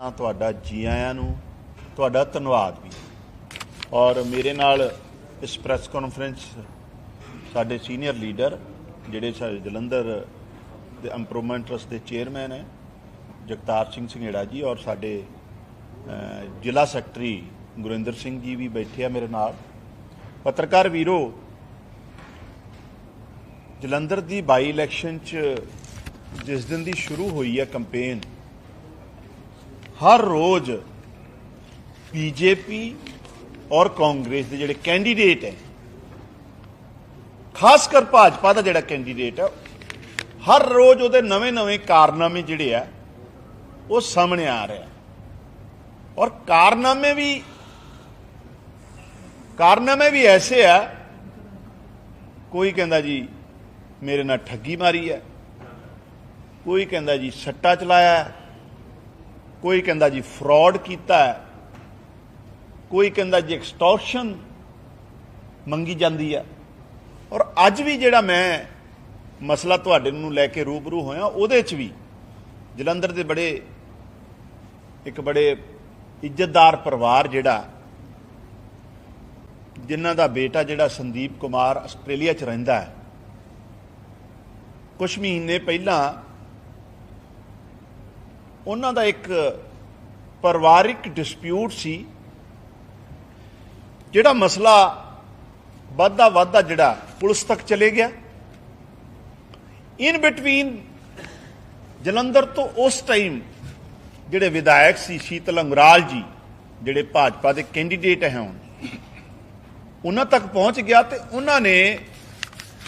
ਤਾਂ ਤੁਹਾਡਾ ਜੀ ਆਇਆਂ ਨੂੰ, ਤੁਹਾਡਾ ਧੰਨਵਾਦ ਵੀ। ਔਰ ਮੇਰੇ ਨਾਲ ਇਸ ਪ੍ਰੈਸ ਕਾਨਫਰੰਸ ਸਾਡੇ ਸੀਨੀਅਰ ਲੀਡਰ, ਜਿਹੜੇ ਸਾਡੇ ਜਲੰਧਰ ਦੇ ਇੰਪਰੂਵਮੈਂਟ ਟਰਸਟ ਦੇ ਚੇਅਰਮੈਨ ਹੈ, ਜਗਤਾਰ ਸਿੰਘ ਸੰਘੇੜਾ ਜੀ ਔਰ ਸਾਡੇ ਜ਼ਿਲ੍ਹਾ ਸੈਕਟਰੀ ਗੁਰਿੰਦਰ ਸਿੰਘ ਜੀ ਵੀ ਬੈਠੇ ਆ ਮੇਰੇ ਨਾਲ। ਪੱਤਰਕਾਰ ਵੀਰੋ, ਜਲੰਧਰ ਦੀ ਬਾਈ ਇਲੈਕਸ਼ਨ ਚ ਜਿਸ ਦਿਨ ਦੀ ਸ਼ੁਰੂ ਹੋਈ ਹੈ ਕੈਂਪੇਨ ਹਰ ਰੋਜ਼ ਬੀਜੇਪੀ ਔਰ ਕਾਂਗਰਸ ਦੇ ਜਿਹੜੇ ਕੈਂਡੀਡੇਟ ਹੈ, ਖਾਸ ਕਰ ਭਾਜਪਾ ਦਾ ਜਿਹੜਾ ਕੈਂਡੀਡੇਟ ਹੈ, ਹਰ ਰੋਜ਼ ਉਹਦੇ ਨਵੇਂ-ਨਵੇਂ ਕਾਰਨਾਮੇ ਜਿਹੜੇ ਆ, ਉਹ ਸਾਹਮਣੇ ਆ ਰਿਹਾ ਔਰ ਕਾਰਨਾਮੇ ਵੀ ਕਾਰਨਾਮੇ ਵੀ ਐਸੇ ਆ, ਕੋਈ ਕਹਿੰਦਾ ਜੀ ਮੇਰੇ ਨਾਲ ਠੱਗੀ ਮਾਰੀ ਹੈ, ਕੋਈ ਕਹਿੰਦਾ ਜੀ ਸੱਟਾ ਚਲਾਇਆ ਕੋਈ ਕਹਿੰਦਾ ਜੀ ਫਰਾਡ ਕੀਤਾ ਹੈ, ਕੋਈ ਕਹਿੰਦਾ ਜੀ ਐਕਸਟੋਰਸ਼ਨ ਮੰਗੀ ਜਾਂਦੀ ਹੈ। ਔਰ ਅੱਜ ਵੀ ਜਿਹੜਾ ਮੈਂ ਮਸਲਾ ਤੁਹਾਡੇ ਨੂੰ ਲੈ ਕੇ ਰੂਬਰੂ ਹੋਇਆ, ਉਹਦੇ 'ਚ ਵੀ ਜਲੰਧਰ ਦੇ ਬੜੇ, ਇੱਕ ਬੜੇ ਇੱਜ਼ਤਦਾਰ ਪਰਿਵਾਰ ਜਿਹੜਾ, ਜਿਨ੍ਹਾਂ ਦਾ ਬੇਟਾ ਜਿਹੜਾ ਸੰਦੀਪ ਕੁਮਾਰ ਆਸਟ੍ਰੇਲੀਆ 'ਚ ਰਹਿੰਦਾ ਹੈ ਕੁਝ ਮਹੀਨੇ ਪਹਿਲਾਂ ਉਹਨਾਂ ਦਾ ਇੱਕ ਪਰਿਵਾਰਿਕ ਡਿਸਪਿਊਟ ਸੀ, ਜਿਹੜਾ ਮਸਲਾ ਵੱਧਦਾ ਵੱਧਦਾ ਜਿਹੜਾ ਪੁਲਿਸ ਤੱਕ ਚਲੇ ਗਿਆ। ਇਨ ਬਿਟਵੀਨ ਜਲੰਧਰ ਤੋਂ ਉਸ ਟਾਈਮ ਜਿਹੜੇ ਵਿਧਾਇਕ ਸੀ ਸ਼ੀਤਲ ਅੰਗਰਾਲ ਜੀ, ਜਿਹੜੇ ਭਾਜਪਾ ਦੇ ਕੈਂਡੀਡੇਟ ਹੈ ਹੁਣ, ਉਹਨਾਂ ਤੱਕ ਪਹੁੰਚ ਗਿਆ ਤੇ ਉਹਨਾਂ ਨੇ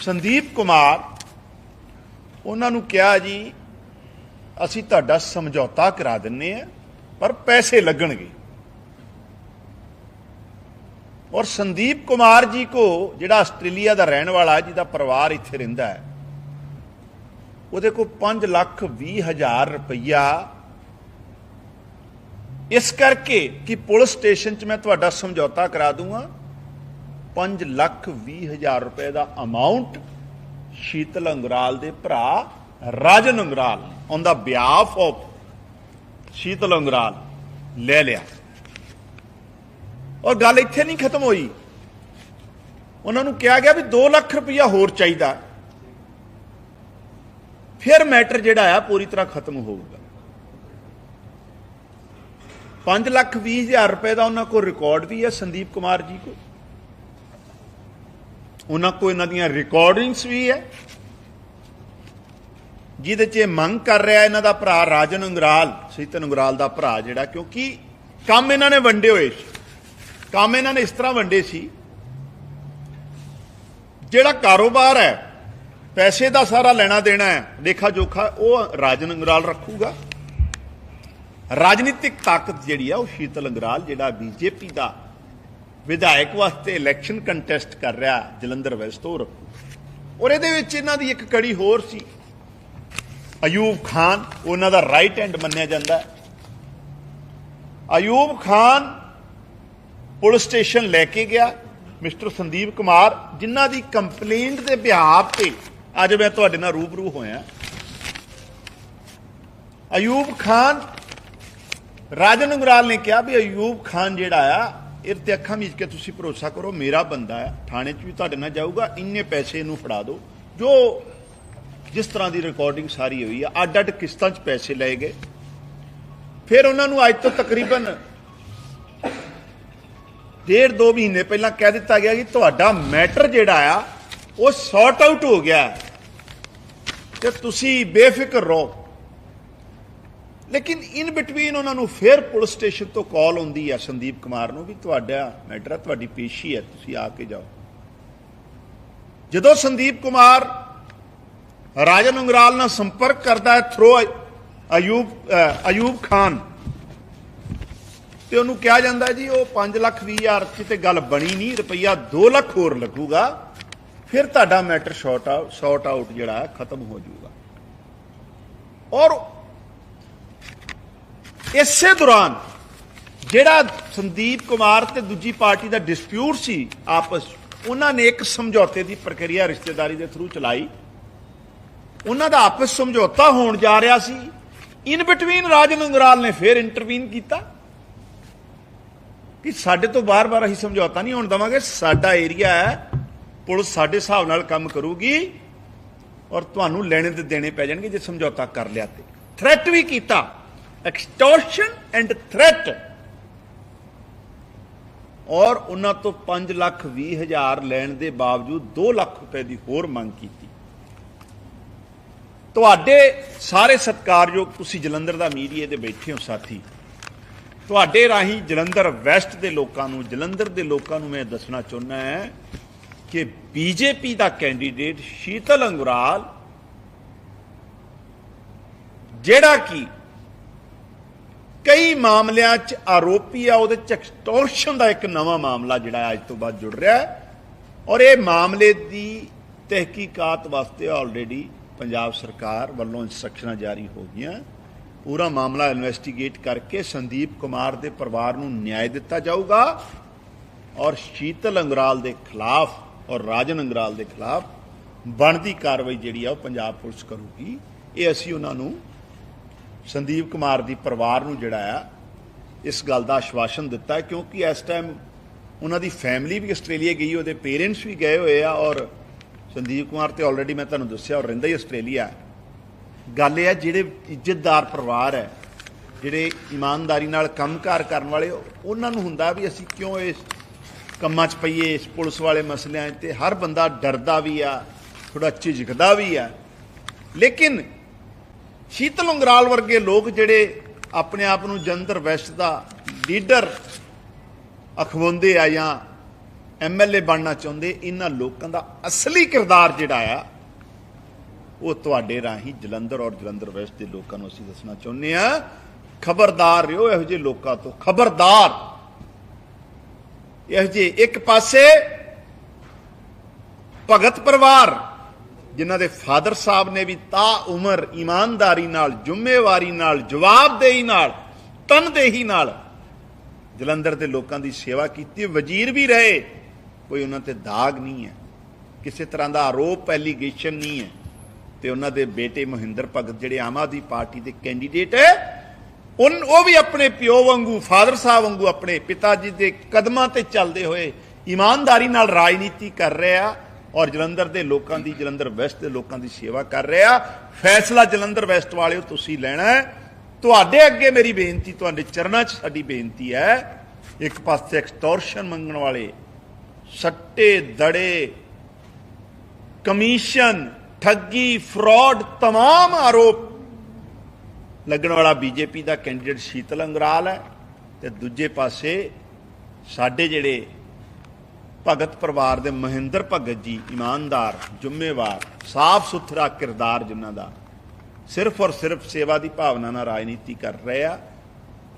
ਸੰਦੀਪ ਕੁਮਾਰ, ਉਹਨਾਂ ਨੂੰ ਕਿਹਾ ਜੀ ਅਸੀਂ ਤੁਹਾਡਾ ਸਮਝੌਤਾ ਕਰਾ ਦਿੰਨੇ ਆ, ਪਰ ਪੈਸੇ ਲੱਗਣਗੇ। ਔਰ ਸੰਦੀਪ ਕੁਮਾਰ ਜੀ ਕੋ ਜਿਹੜਾ ਆਸਟ੍ਰੇਲੀਆ ਦਾ ਰਹਿਣ ਵਾਲਾ, ਜਿਹਦਾ ਪਰਿਵਾਰ ਇੱਥੇ ਰਹਿੰਦਾ ਹੈ, ਉਹਦੇ ਕੋ 5 ਲੱਖ 20 ਹਜ਼ਾਰ ਰੁਪਈਆ। ਇਸ ਕਰਕੇ ਕਿ ਪੁਲਿਸ ਸਟੇਸ਼ਨ 'ਚ ਮੈਂ ਤੁਹਾਡਾ ਸਮਝੌਤਾ ਕਰਾ ਦੂੰਗਾ 5 ਲੱਖ 20 ਹਜ਼ਾਰ ਰੁਪਏ ਦਾ ਅਮਾਉਂਟ ਸ਼ੀਤਲ ਅੰਗਰਾਲ ਦੇ ਭਰਾ Rajan Angural on the behalf of Sheetal Angural ਲੈ ਲਿਆ। ਔਰ ਗੱਲ ਇੱਥੇ ਨਹੀਂ ਖਤਮ ਹੋਈ। ਉਹਨਾਂ ਨੂੰ ਕਿਹਾ ਗਿਆ ਵੀ 2 ਲੱਖ ਰੁਪਇਆ ਹੋਰ ਚਾਹੀਦਾ। ਫਿਰ ਮੈਟਰ ਜਿਹੜਾ ਆ, ਪੂਰੀ ਤਰ੍ਹਾਂ ਖਤਮ ਹੋਊਗਾ। 5 ਲੱਖ 20 ਹਜ਼ਾਰ ਰੁਪਏ ਦਾ ਉਹਨਾਂ ਕੋਲ ਰਿਕਾਰਡ ਵੀ ਹੈ ਸੰਦੀਪ ਕੁਮਾਰ ਜੀ ਕੋਲ। ਉਹਨਾਂ ਕੋਲ ਇਹਨਾਂ ਦੀਆਂ ਰਿਕਾਰਡਿੰਗਸ ਵੀ ਹੈ ਜਿਹਦੇ 'ਚ ਇਹ ਮੰਗ ਕਰ ਰਿਹਾ ਇਹਨਾਂ ਦਾ ਭਰਾ ਰਾਜਨ ਅੰਗਰਾਲ, ਸੀਤਨ ਅੰਗਰਾਲ ਦਾ ਭਰਾ ਜਿਹੜਾ, ਕਿਉਂਕਿ ਕੰਮ ਇਹਨਾਂ ਨੇ ਵੰਡੇ ਹੋਏ ਸੀ। ਕੰਮ ਇਹਨਾਂ ਨੇ ਇਸ ਤਰ੍ਹਾਂ ਵੰਡੇ ਸੀ, ਜਿਹੜਾ ਕਾਰੋਬਾਰ ਹੈ, ਪੈਸੇ ਦਾ ਸਾਰਾ ਲੈਣਾ ਦੇਣਾ ਹੈ, ਲੇਖਾ ਜੋਖਾ, ਉਹ ਰਾਜਨ ਅੰਗਰਾਲ ਰੱਖੂਗਾ। ਰਾਜਨੀਤਿਕ ਤਾਕਤ ਜਿਹੜੀ ਆ, ਉਹ ਸ਼ੀਤਲ ਅੰਗਰਾਲ ਜਿਹੜਾ ਬੀਜੇਪੀ ਦਾ ਵਿਧਾਇਕ ਵਾਸਤੇ ਇਲੈਕਸ਼ਨ ਕੰਟੈਸਟ ਕਰ ਰਿਹਾ, ਜਲੰਧਰ ਵੈਸਟ ਉਹ ਰੱਖੂ। ਔਰ ਇਹਦੇ ਵਿੱਚ ਇਹਨਾਂ ਦੀ ਇੱਕ ਕੜੀ ਹੋਰ ਸੀ ਅਯੂਬ ਖਾਨ ਉਹਨਾਂ ਦਾ ਰਾਈਟ ਹੈਂਡ ਮੰਨਿਆ ਜਾਂਦਾ ਹੈ। ਅਯੂਬ ਖਾਨ ਪੁਲਿਸ ਸਟੇਸ਼ਨ ਲੈ ਕੇ ਗਿਆ। ਮਿਸਟਰ ਸੰਦੀਪ ਕੁਮਾਰ, ਜਿਨ੍ਹਾਂ ਦੀ ਕੰਪਲੇਂਟ ਦੇ ਬਿਹਾਫ ਤੇ ਅੱਜ ਮੈਂ ਤੁਹਾਡੇ ਨਾਲ ਰੂਬਰੂ ਹੋਇਆ। ਅਯੂਬ ਖਾਨ, ਰਾਜਨ ਅੰਗਰਾਲ ਨੇ ਕਿਹਾ ਵੀ ਅਯੂਬ ਖਾਨ ਜਿਹੜਾ ਆ, ਇਹ ਤੇ ਅੱਖਾਂ ਮੀਚ ਕੇ ਤੁਸੀਂ ਭਰੋਸਾ ਕਰੋ, ਮੇਰਾ ਬੰਦਾ ਹੈ। ਥਾਣੇ 'ਚ ਵੀ ਤੁਹਾਡੇ ਨਾਲ ਜਾਊਗਾ, ਇੰਨੇ ਪੈਸੇ ਇਹਨੂੰ ਫੜਾ ਦਿਓ। ਜੋ ਜਿਸ ਤਰ੍ਹਾਂ ਦੀ ਰਿਕਾਰਡਿੰਗ ਸਾਰੀ ਹੋਈ ਆ ਅੱਡ ਅੱਡ ਕਿਸ਼ਤਾਂ 'ਚ ਪੈਸੇ ਲਏ ਗਏ। ਫਿਰ ਉਹਨਾਂ ਨੂੰ ਅੱਜ ਤੋਂ ਤਕਰੀਬਨ ਡੇਢ ਦੋ ਮਹੀਨੇ ਪਹਿਲਾਂ ਕਹਿ ਦਿੱਤਾ ਗਿਆ ਕਿ ਤੁਹਾਡਾ ਮੈਟਰ ਜਿਹੜਾ ਆ, ਉਹ ਸੌਰਟ ਆਊਟ ਹੋ ਗਿਆ। ਹੈ ਤੇ ਤੁਸੀਂ ਬੇਫਿਕਰ ਰਹੋ। ਲੇਕਿਨ ਇਨ ਬਿਟਵੀਨ ਉਹਨਾਂ ਨੂੰ ਫਿਰ ਪੁਲਿਸ ਸਟੇਸ਼ਨ ਤੋਂ ਕਾਲ ਆਉਂਦੀ ਆ ਸੰਦੀਪ ਕੁਮਾਰ ਨੂੰ ਵੀ ਤੁਹਾਡਾ ਮੈਟਰ ਆ, ਤੁਹਾਡੀ ਪੇਸ਼ੀ ਹੈ ਤੁਸੀਂ ਆ ਕੇ ਜਾਓ। ਜਦੋਂ ਸੰਦੀਪ ਕੁਮਾਰ ਰਾਜਨ ਅੰਗਰਾਲ ਨਾਲ ਸੰਪਰਕ ਕਰਦਾ ਹੈ ਥਰੋ ਅਯੂਬ ਅਯੂਬ ਖਾਨ। ਤੇ ਉਹਨੂੰ ਕਿਹਾ ਜਾਂਦਾ ਜੀ, ਉਹ 5 ਲੱਖ 20 ਹਜ਼ਾਰ ਚ ਗੱਲ ਬਣੀ ਨਹੀਂ, ਰੁਪਈਆ 2 ਲੱਖ ਹੋਰ ਲੱਗੂਗਾ। ਫਿਰ ਤੁਹਾਡਾ matter sort out sort out ਜਿਹੜਾ ਹੈ, ਖਤਮ ਹੋ ਜਾਊਗਾ। ਔਰ ਇਸੇ ਦੌਰਾਨ ਜਿਹੜਾ ਸੰਦੀਪ ਕੁਮਾਰ ਤੇ ਦੂਜੀ ਪਾਰਟੀ ਦਾ ਡਿਸਪਿਊਟ ਸੀ ਆਪਸ, ਉਹਨਾਂ ਨੇ ਇੱਕ ਸਮਝੌਤੇ ਦੀ ਪ੍ਰਕਿਰਿਆ ਰਿਸ਼ਤੇਦਾਰੀ ਦੇ ਥਰੂ ਚਲਾਈ। ਉਹਨਾਂ ਦਾ ਆਪਸ ਸਮਝੌਤਾ ਹੋਣ ਜਾ ਰਿਹਾ ਸੀ। ਇਨ ਬਿਟਵੀਨ ਰਾਜਨ ਅੰਗਰਾਲ ਨੇ ਫੇਰ ਇੰਟਰਵੀਨ ਕੀਤਾ। ਕਿ ਸਾਡੇ ਤੋਂ ਬਾਰ-ਬਾਰ ਅਸੀਂ ਸਮਝੌਤਾ ਨਹੀਂ ਹੋਣ ਦਵਾਂਗੇ। ਸਾਡਾ ਏਰੀਆ ਹੈ, ਪੁਲਿਸ ਸਾਡੇ ਹਿਸਾਬ ਨਾਲ ਕੰਮ ਕਰੂਗੀ ਔਰ ਤੁਹਾਨੂੰ ਲੈਣੇ ਤੇ ਦੇਣੇ ਪੈ ਜਾਣਗੇ ਜੇ ਸਮਝੌਤਾ ਕਰ ਲਿਆ ਤੇ। ਥ੍ਰੈਟ ਵੀ ਕੀਤਾ। ਐਕਸਟੋਰਸ਼ਨ ਐਂਡ ਥ੍ਰੈਟ ਔਰ ਉਹਨਾਂ ਤੋਂ 5 ਲੱਖ 20 ਹਜ਼ਾਰ ਲੈਣ ਦੇ ਬਾਵਜੂਦ 2 ਲੱਖ ਰੁਪਏ ਦੀ ਹੋਰ ਮੰਗ ਕੀਤੀ। ਤੁਹਾਡੇ ਸਾਰੇ ਸਤਿਕਾਰਯੋਗ ਤੁਸੀਂ ਜਲੰਧਰ ਦਾ ਮੀਡੀਆ ਦੇ ਬੈਠੇ ਹੋ ਸਾਥੀ। ਤੁਹਾਡੇ ਰਾਹੀਂ ਜਲੰਧਰ ਵੈਸਟ ਦੇ ਲੋਕਾਂ ਨੂੰ, ਜਲੰਧਰ ਦੇ ਲੋਕਾਂ ਨੂੰ ਮੈਂ ਦੱਸਣਾ ਚਾਹੁੰਦਾ ਹੈ ਕਿ ਬੀਜੇਪੀ ਦਾ ਕੈਂਡੀਡੇਟ ਸ਼ੀਤਲ ਅੰਗੁਰਾਲ, ਜਿਹੜਾ ਕਿ ਕਈ ਮਾਮਲਿਆਂ 'ਚ ਆਰੋਪੀ ਆ, ਉਹਦੇ 'ਚ ਐਕਸਟੋਰਸ਼ਨ ਦਾ ਇੱਕ ਨਵਾਂ ਮਾਮਲਾ ਜਿਹੜਾ ਅੱਜ ਤੋਂ ਬਾਅਦ ਜੁੜ ਰਿਹਾ ਹੈ। ਔਰ ਇਹ ਮਾਮਲੇ ਦੀ ਤਹਿਕੀਕਾਤ ਵਾਸਤੇ ਆਲਰੇਡੀ ਪੰਜਾਬ ਸਰਕਾਰ ਵੱਲੋਂ ਇੰਸਟਰਕਸ਼ਨਾਂ ਜਾਰੀ ਹੋ ਗਈਆਂ। ਪੂਰਾ ਮਾਮਲਾ ਇਨਵੈਸਟੀਗੇਟ ਕਰਕੇ ਸੰਦੀਪ ਕੁਮਾਰ ਦੇ ਪਰਿਵਾਰ ਨੂੰ ਨਿਆਂ ਦਿੱਤਾ ਜਾਊਗਾ ਔਰ ਸ਼ੀਤਲ ਅੰਗਰਾਲ ਦੇ ਖਿਲਾਫ ਔਰ ਰਾਜਨ ਅੰਗਰਾਲ ਦੇ ਖਿਲਾਫ ਬਣਦੀ ਕਾਰਵਾਈ ਜਿਹੜੀ ਆ ਉਹ ਪੰਜਾਬ ਪੁਲਿਸ ਕਰੂਗੀ। ਇਹ ਅਸੀਂ ਉਹਨਾਂ ਨੂੰ ਸੰਦੀਪ ਕੁਮਾਰ ਦੀ ਪਰਿਵਾਰ ਨੂੰ ਜਿਹੜਾ ਆ, ਇਸ ਗੱਲ ਦਾ ਆਸ਼ਵਾਸਨ ਦਿੱਤਾ ਕਿਉਂਕਿ ਇਸ ਟਾਈਮ ਉਹਨਾਂ ਦੀ ਫੈਮਿਲੀ ਵੀ ਆਸਟ੍ਰੇਲੀਆ ਗਈ, ਉਹਦੇ ਪੇਰੈਂਟਸ ਵੀ ਗਏ ਹੋਏ ਆ ਔਰ ਸੰਦੀਪ ਕੁਮਾਰ ਤੇ ਆਲਰੇਡੀ ਮੈਂ ਤੁਹਾਨੂੰ ਦੱਸਿਆ, ਉਹ ਰਹਿੰਦਾ ਹੀ ਆਸਟ੍ਰੇਲੀਆ। ਗੱਲ ਇਹ ਹੈ, ਜਿਹੜੇ ਇੱਜ਼ਤਦਾਰ ਪਰਿਵਾਰ ਹੈ, ਜਿਹੜੇ ਇਮਾਨਦਾਰੀ ਨਾਲ ਕੰਮਕਾਰ ਕਰਨ ਵਾਲੇ, ਉਹਨਾਂ ਨੂੰ ਹੁੰਦਾ ਵੀ ਅਸੀਂ ਕਿਉਂ ਇਸ ਕੰਮਾਂ 'ਚ ਪਈਏ, ਇਸ ਪੁਲਿਸ ਵਾਲੇ ਮਸਲਿਆਂ 'ਚ ਤੇ ਹਰ ਬੰਦਾ ਡਰਦਾ ਵੀ ਆ ਥੋੜਾ ਝਿਜਕਦਾ ਵੀ ਆ। ਲੇਕਿਨ ਸ਼ੀਤਲ ਉਂਗਰਾਲ ਵਰਗੇ ਲੋਕ ਜਿਹੜੇ ਆਪਣੇ ਆਪ ਨੂੰ ਜੰਤਰ ਵੈਸਟ ਦਾ ਲੀਡਰ ਅਖਵਾਉਂਦੇ ਆ ਜਾਂ ਐਮਐਲਏ ਬਣਨਾ ਚਾਹੁੰਦੇ, ਇਹਨਾਂ ਲੋਕਾਂ ਦਾ ਅਸਲੀ ਕਿਰਦਾਰ ਜਿਹੜਾ ਆ, ਉਹ ਤੁਹਾਡੇ ਰਾਹੀਂ ਜਲੰਧਰ ਔਰ ਜਲੰਧਰ ਵੈਸਟ ਦੇ ਲੋਕਾਂ ਨੂੰ ਅਸੀਂ ਦੱਸਣਾ ਚਾਹੁੰਦੇ ਆ ਖਬਰਦਾਰ ਰਿਓ ਇਹੋ ਜਿਹੇ ਲੋਕਾਂ ਤੋਂ। ਖਬਰਦਾਰ! ਇਹੋ ਜਿਹੇ ਇੱਕ ਪਾਸੇ ਭਗਤ ਪਰਿਵਾਰ, ਜਿਨ੍ਹਾਂ ਦੇ ਫਾਦਰ ਸਾਹਿਬ ਨੇ ਵੀ ਤਾ ਉਮਰ ਇਮਾਨਦਾਰੀ ਨਾਲ, ਜ਼ਿੰਮੇਵਾਰੀ ਨਾਲ, ਜਵਾਬਦੇਹੀ ਨਾਲ, ਤਨਦੇਹੀ ਨਾਲ ਜਲੰਧਰ ਦੇ ਲੋਕਾਂ ਦੀ ਸੇਵਾ ਕੀਤੀ ਵਜ਼ੀਰ ਵੀ ਰਹੇ। ਕੋਈ ਉਹਨਾਂ ਤੇ ਦਾਗ ਨਹੀਂ ਹੈ, ਕਿਸੇ ਤਰ੍ਹਾਂ ਦਾ ਆਰੋਪ ਐਲੀਗੇਸ਼ਨ ਨਹੀਂ ਹੈ, ਤੇ ਉਹਨਾਂ ਦੇ ਬੇਟੇ ਮਹਿੰਦਰ ਭਗਤ ਜਿਹੜੇ ਆਮ ਆਦਮੀ ਪਾਰਟੀ ਦੇ ਕੈਂਡੀਡੇਟ ਹੈ, ਉਨ, ਉਹ ਵੀ ਆਪਣੇ ਪਿਓ ਵਾਂਗੂ, ਫਾਦਰ ਸਾਹਿਬ ਵਾਂਗੂ ਆਪਣੇ ਪਿਤਾ ਜੀ ਦੇ ਕਦਮਾਂ ਤੇ ਚੱਲਦੇ ਹੋਏ ਇਮਾਨਦਾਰੀ ਨਾਲ ਰਾਜਨੀਤੀ ਕਰ ਰਹੇ ਆ ਔਰ ਜਲੰਧਰ ਦੇ ਲੋਕਾਂ ਦੀ, ਜਲੰਧਰ ਵੈਸਟ ਦੇ ਲੋਕਾਂ ਦੀ ਸੇਵਾ ਕਰ ਰਿਹਾ। ਫੈਸਲਾ ਜਲੰਧਰ ਵੈਸਟ ਵਾਲਿਓ ਤੁਸੀਂ ਲੈਣਾ ਹੈ। ਤੁਹਾਡੇ ਅੱਗੇ ਮੇਰੀ ਬੇਨਤੀ, ਤੁਹਾਡੇ ਚਰਨਾਂ 'ਚ ਸਾਡੀ ਬੇਨਤੀ ਹੈ, ਇੱਕ ਪਾਸੇ ਐਕਸਟੋਰਸ਼ਨ ਮੰਗਣ ਵਾਲੇ ਸੱਟੇ ਦੜੇ ਕਮਿਸ਼ਨ ਠੱਗੀ ਫਰਾਡ तमाम ਆਰੋਪ ਲੱਗਣ ਵਾਲਾ ਬੀਜੇਪੀ ਦਾ ਕੈਂਡੀਡੇਟ ਸ਼ੀਤਲ ਅੰਗਰਾਲ ਹੈ ਤੇ ਦੂਜੇ ਪਾਸੇ ਸਾਡੇ ਜਿਹੜੇ ਭਗਤ ਪਰਿਵਾਰ ਦੇ ਮਹਿੰਦਰ ਭਗਤ ਜੀ ਇਮਾਨਦਾਰ ਜ਼ਿੰਮੇਵਾਰ ਸਾਫ਼ ਸੁਥਰਾ ਕਿਰਦਾਰ ਜਿਨ੍ਹਾਂ ਦਾ ਸਿਰਫ ਔਰ ਸਿਰਫ ਸੇਵਾ ਦੀ ਭਾਵਨਾ ਨਾਲ ਰਾਜਨੀਤੀ ਕਰ ਰਹੇ ਆ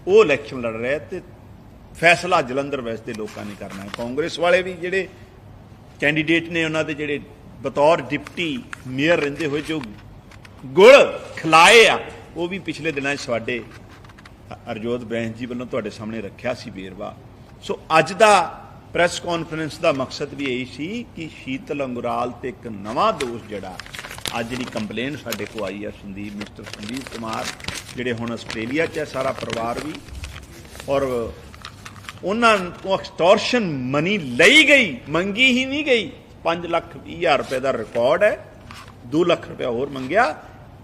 ਉਹ ਇਲੈਕਸ਼ਨ ਲੜ ਰਹੇ ਆ ਤੇ ਫੈਸਲਾ ਜਲੰਧਰ ਵੈਸਟ ਦੇ ਲੋਕਾਂ ਨੇ ਕਰਨਾ ਹੈ। ਕਾਂਗਰਸ ਵਾਲੇ ਵੀ ਜਿਹੜੇ ਕੈਂਡੀਡੇਟ ਨੇ ਉਹਨਾਂ ਦੇ ਜਿਹੜੇ ਬਤੌਰ ਡਿਪਟੀ ਮੇਅਰ ਰਹਿੰਦੇ ਹੋਏ, ਜੋ ਗੁੜ ਖਿਲਾਏ ਆ, ਉਹ ਵੀ ਪਿਛਲੇ ਦਿਨਾਂ 'ਚ ਸਾਡੇ ਅਰਜੋਤ ਬੈਂਸ ਜੀ ਵੱਲੋਂ ਤੁਹਾਡੇ ਸਾਹਮਣੇ ਰੱਖਿਆ ਸੀ ਵੇਰਵਾ। ਸੋ ਅੱਜ ਦਾ ਪ੍ਰੈਸ ਕਾਨਫਰੰਸ ਦਾ ਮਕਸਦ ਵੀ ਇਹੀ ਸੀ ਕਿ ਸ਼ੀਤਲ ਅੰਗੁਰਾਲ ਤੇ ਇੱਕ ਨਵਾਂ ਦੋਸ਼ ਜਿਹੜਾ, ਅੱਜ ਜਿਹੜੀ ਕੰਪਲੇਨ ਸਾਡੇ ਕੋਲ ਆਈ ਆ ਸੰਦੀਪ, ਮਿਸਟਰ ਸੰਦੀਪ ਕੁਮਾਰ, ਜਿਹੜੇ ਹੁਣ ਆਸਟ੍ਰੇਲੀਆ 'ਚ ਹੈ ਸਾਰਾ ਪਰਿਵਾਰ ਵੀ, ਔਰ ਉਹਨਾਂ ਤੋਂ ਐਕਸਟੋਰਸ਼ਨ ਮਨੀ ਲਈ ਗਈ, ਮੰਗੀ ਹੀ ਨਹੀਂ ਗਈ। 5 ਲੱਖ 20 ਰੁਪਏ ਦਾ ਰਿਕਾਰਡ ਹੈ 2 ਲੱਖ ਰੁਪਏ ਹੋਰ ਮੰਗਿਆ।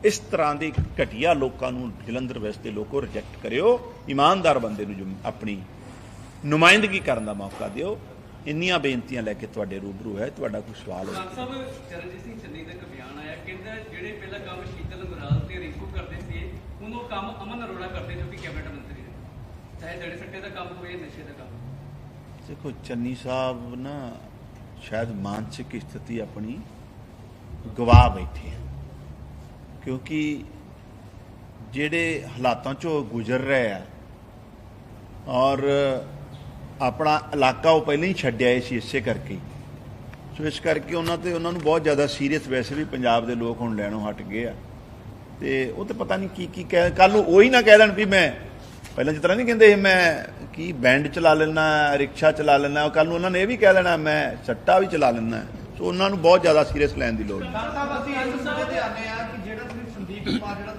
ਇਸ ਤਰ੍ਹਾਂ ਦੇ ਘਟੀਆ ਲੋਕਾਂ ਨੂੰ ਜਲੰਧਰ ਵੈਸਟ ਦੇ ਲੋਕੋ ਰਿਜੈਕਟ ਕਰਿਓ। ਇਮਾਨਦਾਰ ਬੰਦੇ ਨੂੰ ਆਪਣੀ ਨੁਮਾਇੰਦਗੀ ਕਰਨ ਦਾ ਮੌਕਾ ਦਿਓ। ਇੰਨੀਆਂ ਬੇਨਤੀਆਂ ਲੈ ਕੇ ਤੁਹਾਡੇ ਰੂਬਰੂ ਹੈ, ਤੁਹਾਡਾ ਕੋਈ ਸਵਾਲ ਹੋਵੇ ਸਾਹਿਬ, ਚਰਨਜੀਤ ਸਿੰਘ ਚੰਨੀ ਦਾ ਬਿਆਨ ਆਇਆ, ਕਹਿੰਦਾ ਜਿਹੜੇ ਪਹਿਲਾਂ ਕੰਮ ਸ਼ੀਤਲ ਗੁਰਾਲ ਤੇ ਰਿੰਕੂ ਕਰਦੇ ਸੀ, ਹੁਣ ਉਹ ਕੰਮ ਅਮਨ ਅਰੋੜਾ ਕਰਦੇ ਜੋ ਕਿ ਕੈਬਨਿਟ ਮੰਤਰੀ ਚਾਹੇ ਦੜੇ ਸੱਟੇ ਦਾ ਕੰਮ ਹੋਵੇ ਨਸ਼ੇ ਦਾ ਕੰਮ ਦੇਖੋ, ਚੰਨੀ ਸਾਹਿਬ ਨਾ ਸ਼ਾਇਦ ਮਾਨਸਿਕ ਸਥਿਤੀ ਆਪਣੀ ਗਵਾ ਬੈਠੇ ਆ। ਕਿਉਂਕਿ ਜਿਹੜੇ ਹਾਲਾਤਾਂ ਚੋਂ ਗੁਜ਼ਰ ਰਹੇ ਆ ਔਰ ਆਪਣਾ ਇਲਾਕਾ ਉਹ ਪਹਿਲਾਂ ਹੀ ਛੱਡਿਆ ਸੀ ਇਸੇ ਕਰਕੇ। ਹੀ। ਸੋ ਇਸ ਕਰਕੇ ਉਹਨਾਂ ਤੇ ਉਹਨਾਂ ਨੂੰ ਬਹੁਤ ਜ਼ਿਆਦਾ ਸੀਰੀਅਸ ਵੈਸੇ ਵੀ ਪੰਜਾਬ ਦੇ ਲੋਕ ਹੁਣ ਲੈਣੋਂ ਹਟ ਗਏ ਆ। ਤੇ ਉਹ ਤੇ ਪਤਾ ਨਹੀਂ ਕੀ ਕੀ ਕਹਿ ਕੱਲ ਨੂੰ ਉਹੀ ਨਾ ਕਹਿ ਦੇਣ ਵੀ ਮੈਂ ਪਹਿਲਾਂ ਜਿਸ ਤਰ੍ਹਾਂ ਨਹੀਂ ਕਹਿੰਦੇ ਸੀ ਮੈਂ ਕੀ ਬੈਂਡ ਚਲਾ ਲੈਣਾ ਰਿਕਸ਼ਾ ਚਲਾ ਲੈਣਾ ਕੱਲ ਨੂੰ ਉਹਨਾਂ ਨੇ ਇਹ ਵੀ ਕਹਿ ਦੇਣਾ ਮੈਂ ਸੱਟਾ ਵੀ ਚਲਾ ਲੈਣਾ ਸੋ ਉਹਨਾਂ ਨੂੰ ਬਹੁਤ ਜ਼ਿਆਦਾ ਸੀਰੀਅਸ ਲੈਣ ਦੀ ਲੋੜ ਹੈ ਸਾਹਿਬ ਅਸੀਂ ਇਸ ਮੁੱਦੇ ਤੇ ਆਨੇ ਆ ਕਿ ਜਿਹੜਾ ਤੁਸੀਂ ਸੰਦੀਪ ਕੁਮਾਰ ਜਿਹੜਾ